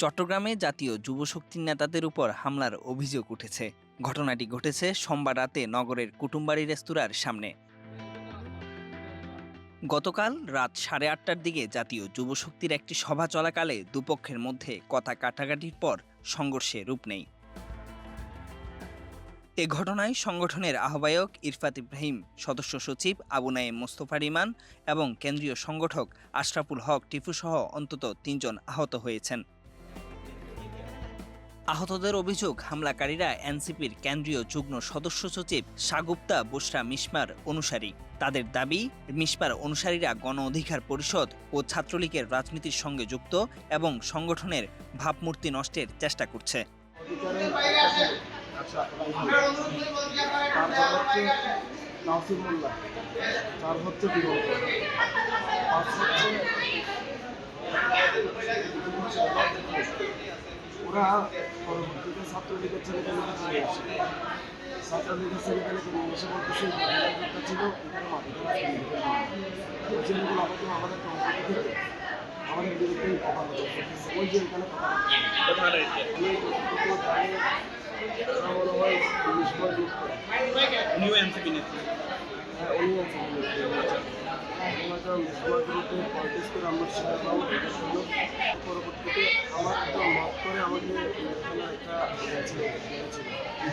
চট্টগ্রামে জাতীয় যুবশক্তির নেতাদের উপর হামলার অভিযোগ উঠেছে। ঘটনাটি ঘটেছে সোমবার রাতে নগরের কুটুম্বাড়ি রেস্তোরাঁর সামনে। গতকাল রাত সাড়ে আটটার দিকে জাতীয় যুবশক্তির একটি সভা চলাকালে দুপক্ষের মধ্যে কথা কাটাকাটির পর সংঘর্ষে রূপ নেই এ ঘটনায় সংগঠনের আহ্বায়ক ইরফাত ইব্রাহিম, সদস্য সচিব আবু নাইম মোস্তফা রিমান এবং কেন্দ্রীয় সংগঠক আশরাফুল হক টিফুসহ অন্তত তিনজন আহত হয়েছেন। আহতদের অভিযোগ, হামলাকারীরা এনসিপির কেন্দ্রীয় যুগ্ম সদস্য সচিব সাগুপ্তা বুসরা মিসমার অনুসারী। তাদের দাবি মিসমার অনুসারীরা গণ অধিকার পরিষদ ও ছাত্রলীগের রাজনীতির সঙ্গে যুক্ত এবং সংগঠনের ভাবমূর্তি নষ্টের চেষ্টা করছে। ওরা পরবর্তীতে ছাত্রলীগের ছেলেপেলেকে চলে আসে ছাত্রলীগের ছেলেপেলেকে নিয়ে এসে বলতেছে একটা আমাদের আমাদের আমাদের ওই যে এখানে কথা জানি ওরা হয় নিউ এনসিপি নেত্রী বিরুদ্ধে করে আমার সেটা পরবর্তীতে আমার একজন মত করে আমাকে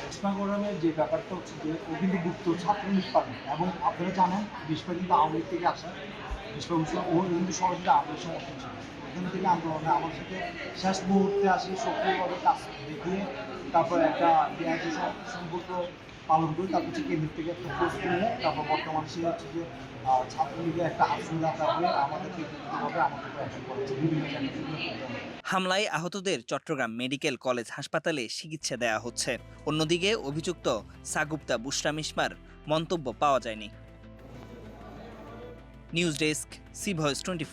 বিষ্ণাগরমের যে ব্যাপারটা হচ্ছে যে ও কিন্তু গুপ্ত ছাত্রলীগ পাবে এবং আপনারা জানেন বিষ্ণা কিন্তু আওয়ামী থেকে আসেন মুসলিম ও কিন্তু সরাসরি আওয়ামী সমর্থন ছিল ওখান থেকে আন্দোলনে আমার সাথে শেষ মুহূর্তে আসি, সক্রিয়ভাবে কাজ দেখিয়ে তারপর একটা সম্পর্ক পালন করি, তারপর হচ্ছে কেন্দ্র থেকে একটা পোস্ট নিয়ে, তারপর বর্তমানে সে হচ্ছে যে ছাত্রলীগের একটা আসন রাখা হয়ে আমাদেরকে আমাদের হামলায় আহতদের চট্টগ্রাম মেডিকেল কলেজ হাসপাতালে চিকিৎসা দেয়া হচ্ছে। অন্যদিকে অভিযুক্ত সাগুপ্তা বুশরা মিসমার মন্তব্য পাওয়া যায়নি। News desk, C voice twenty